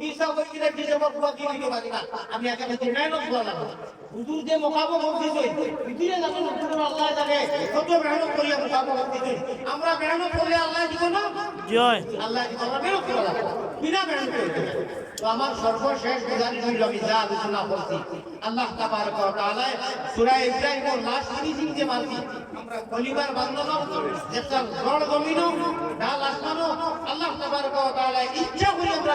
Misa কই কিনা কি যাব কুয়া কি দিতে পারি না? আমি এখানে তো মেহনত করলাম হুজুর যে মোকাবো হই ভিতরে যখন হুজুর আল্লাহ জানে। কত মেহনত করি মোকাবো মসজিদ আমরা মেহনত করলে আল্লাহ দিব না? জয় আল্লাহ দিব আমরা মেহনত করলাম বিনা মেহনত তো আমার সর্বশেষ বিধান হইল আমি যা আলোচনা করছি আল্লাহ তাবারক ওয়া তাআলা সূরা ইব্রাহিমের লাস্ট ফিনিশিং যে মারছি আমরা কলিবার বান্দনা যেটা জড় জমিনো ডাল আসমানো আল্লাহ তাবারক ওয়া তাআলা ইচ্ছা করে আমরা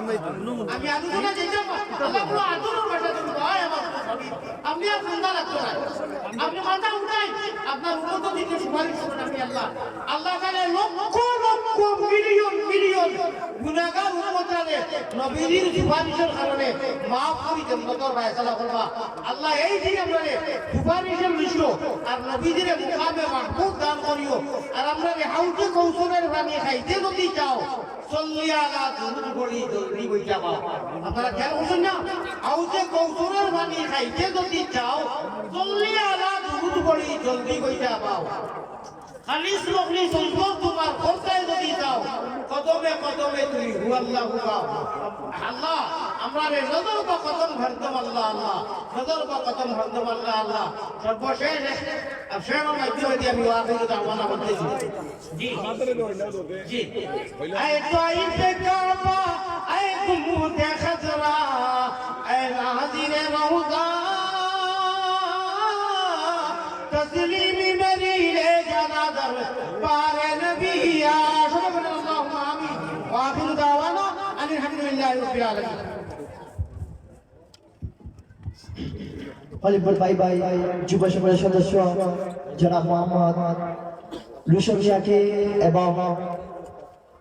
ইয়া মুহাম্মদ আমি আলোচনা যেতাম আল্লাহ বলো আদরের ভাষা তুমি ভাই, আমার। আপনি আর চিন্তা লাগতো না। আপনি মাথা উঠাই। আপনার উন্নত দিকে সুপারিশ করেন আমি আল্লাহ। আল্লাহ তাআলা লক্ষ লক্ষ, মিলিয়ন মিলিয়ন গুনাহগার উম্মতরে নবীর সুপারিশের কারণে মাফ করি জান্নাতের আল্লাহ এই যে আমরা সুপারিশের লিখো আর নবীজির মুকামে মাহবুব দান করিও। আর আমরা হাউজে কৌশলের পানি খাইতে যদি চল্লিয়া আলা দুধ করি, জলদি বইটা পাও। আপনারা খেয়াল করছেন না? হাউজে কৌশলের পানি খাইতে যদি চল্লিয়া আলা দুধ করি, জলদি বইটা খালিস মখলি সম্পদ তোমার খোঁজায় যদি যাও, কদমে কদমে তুই হু আল্লাহ হুয়াও আল্লাহ, আমরা রে নজর বা কদম ভরদম আল্লাহ আল্লাহ। নজর বা কদম ভরদম আল্লাহ আল্লাহ। সর্বশেষ শেষ মাধ্যমে দিয়ে আমি ওয়াকিল দাওয়ানা বলতেছি জি। জি। আয় তাইফে কাবা, আয় কুমুতে খাজরা আয় নাজিরে হলিপুর ভাই ভাই যুব সমাজের সদস্য জনাব মোহাম্মদ রুশন মিয়াকে এবং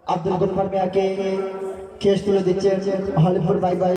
আব্দুল গফার মিয়াকে কেস তুলে দিচ্ছেন হলিপুর ভাই ভাই